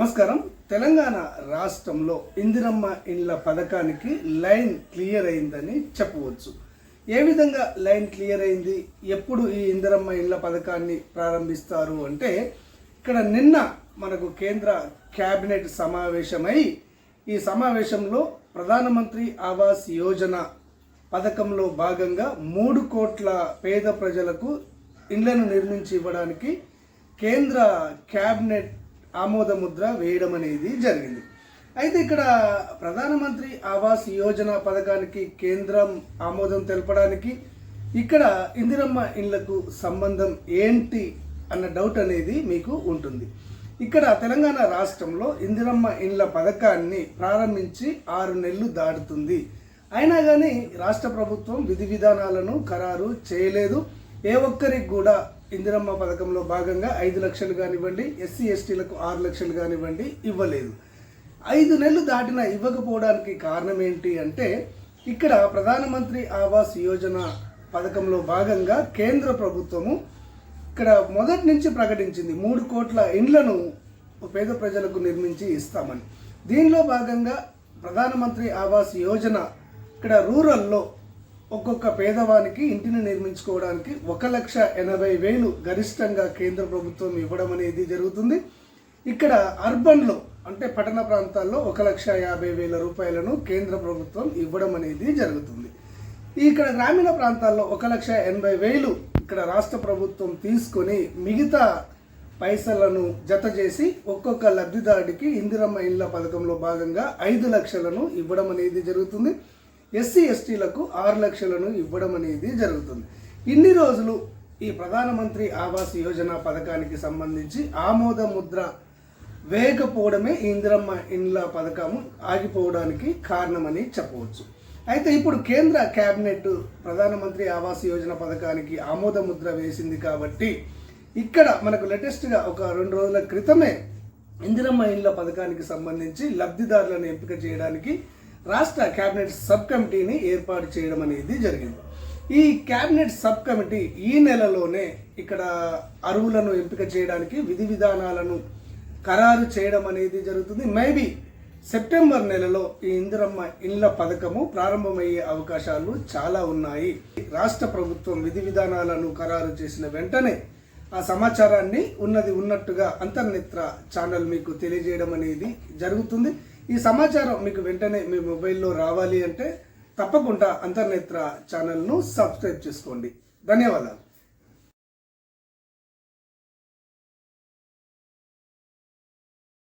నమస్కారం. తెలంగాణ రాష్ట్రంలో ఇందిరమ్మ ఇండ్ల పథకానికి లైన్ క్లియర్ అయిందని చెప్పవచ్చు. ఏ విధంగా లైన్ క్లియర్ అయింది? ఎప్పుడు ఈ ఇందిరమ్మ ఇండ్ల పథకాన్ని ప్రారంభిస్తారు అంటే ఇక్కడ నిన్న మనకు కేంద్ర క్యాబినెట్ సమావేశమై ఈ సమావేశంలో ప్రధానమంత్రి ఆవాస్ యోజన పథకంలో భాగంగా మూడు కోట్ల పేద ప్రజలకు ఇండ్లను నిర్మించి ఇవ్వడానికి కేంద్ర క్యాబినెట్ ఆమోద ముద్ర వేయడం అనేది జరిగింది. అయితే ఇక్కడ ప్రధానమంత్రి ఆవాస్ యోజన పథకానికి కేంద్రం ఆమోదం తెలపడానికి ఇక్కడ ఇందిరమ్మ ఇండ్లకు సంబంధం ఏంటి అన్న డౌట్ అనేది మీకు ఉంటుంది. ఇక్కడ తెలంగాణ రాష్ట్రంలో ఇందిరమ్మ ఇండ్ల పథకాన్ని ప్రారంభించి ఆరు నెలలు దాటుతుంది. అయినా కానీ రాష్ట్ర ప్రభుత్వం విధి విధానాలను ఖరారు చేయలేదు. ఏ ఒక్కరికి కూడా ఇందిరమ్మ పథకంలో భాగంగా ఐదు లక్షలు కానివ్వండి ఎస్సీ ఎస్టీలకు ఆరు లక్షలు కానివ్వండి ఇవ్వలేదు. ఐదు నెలలు దాటినా ఇవ్వకపోవడానికి కారణం ఏంటి అంటే ఇక్కడ ప్రధానమంత్రి ఆవాస్ యోజన పథకంలో భాగంగా కేంద్ర ప్రభుత్వము ఇక్కడ మొదటి నుంచి ప్రకటించింది మూడు కోట్ల ఇండ్లను పేద ప్రజలకు నిర్మించి ఇస్తామని. దీనిలో భాగంగా ప్రధానమంత్రి ఆవాస్ యోజన ఇక్కడ రూరల్లో ఒక్కొక్క పేదవానికి ఇంటిని నిర్మించుకోవడానికి ఒక లక్ష ఎనభై వేలు గరిష్టంగా కేంద్ర ప్రభుత్వం ఇవ్వడం అనేది జరుగుతుంది. ఇక్కడ అర్బన్లో అంటే పట్టణ ప్రాంతాల్లో ఒక లక్ష యాభై వేల రూపాయలను కేంద్ర ప్రభుత్వం ఇవ్వడం అనేది జరుగుతుంది. ఇక్కడ గ్రామీణ ప్రాంతాల్లో ఒక లక్ష ఎనభై వేలు ఇక్కడ రాష్ట్ర ప్రభుత్వం తీసుకొని మిగతా పైసలను జత చేసి ఒక్కొక్క లబ్ధిదారుడికి ఇందిరమ్మ ఇళ్ళ పథకంలో భాగంగా ఐదు లక్షలను ఇవ్వడం అనేది జరుగుతుంది. ఎస్సీ ఎస్టీలకు ఆరు లక్షలను ఇవ్వడం అనేది జరుగుతుంది. ఇన్ని రోజులు ఈ ప్రధానమంత్రి ఆవాస్ యోజన పథకానికి సంబంధించి ఆమోద ముద్ర వేయకపోవడమే ఇందిరమ్మ ఇండ్ల పథకము ఆగిపోవడానికి కారణమని చెప్పవచ్చు. అయితే ఇప్పుడు కేంద్ర కేబినెట్ ప్రధానమంత్రి ఆవాస్ యోజన పథకానికి ఆమోద ముద్ర వేసింది కాబట్టి ఇక్కడ మనకు లేటెస్ట్గా ఒక రెండు రోజుల క్రితమే ఇందిరమ్మ ఇండ్ల పథకానికి సంబంధించి లబ్ధిదారులను ఎంపిక చేయడానికి రాష్ట్ర కేబినెట్ సబ్ కమిటీని ఏర్పాటు చేయడం అనేది జరిగింది. ఈ కేబినెట్ సబ్ కమిటీ ఈ నెలలోనే ఇక్కడ అరువులను ఎంపిక చేయడానికి విధి విధానాలను ఖరారు చేయడం అనేది జరుగుతుంది. మేబీ సెప్టెంబర్ నెలలో ఈ ఇందిరమ్మ ఇండ్ల పథకము ప్రారంభమయ్యే అవకాశాలు చాలా ఉన్నాయి. రాష్ట్ర ప్రభుత్వం విధి విధానాలను ఖరారు చేసిన వెంటనే ఆ సమాచారాన్ని ఉన్నది ఉన్నట్టుగా అంతర్నేత్ర ఛానల్ మీకు తెలియజేయడం అనేది జరుగుతుంది. ఈ సమాచారం మీకు వెంటనే మీ మొబైల్లో రావాలి అంటే తప్పకుండా అంతర్నేత్ర ఛానల్ను సబ్స్క్రైబ్ చేసుకోండి. ధన్యవాదాలు.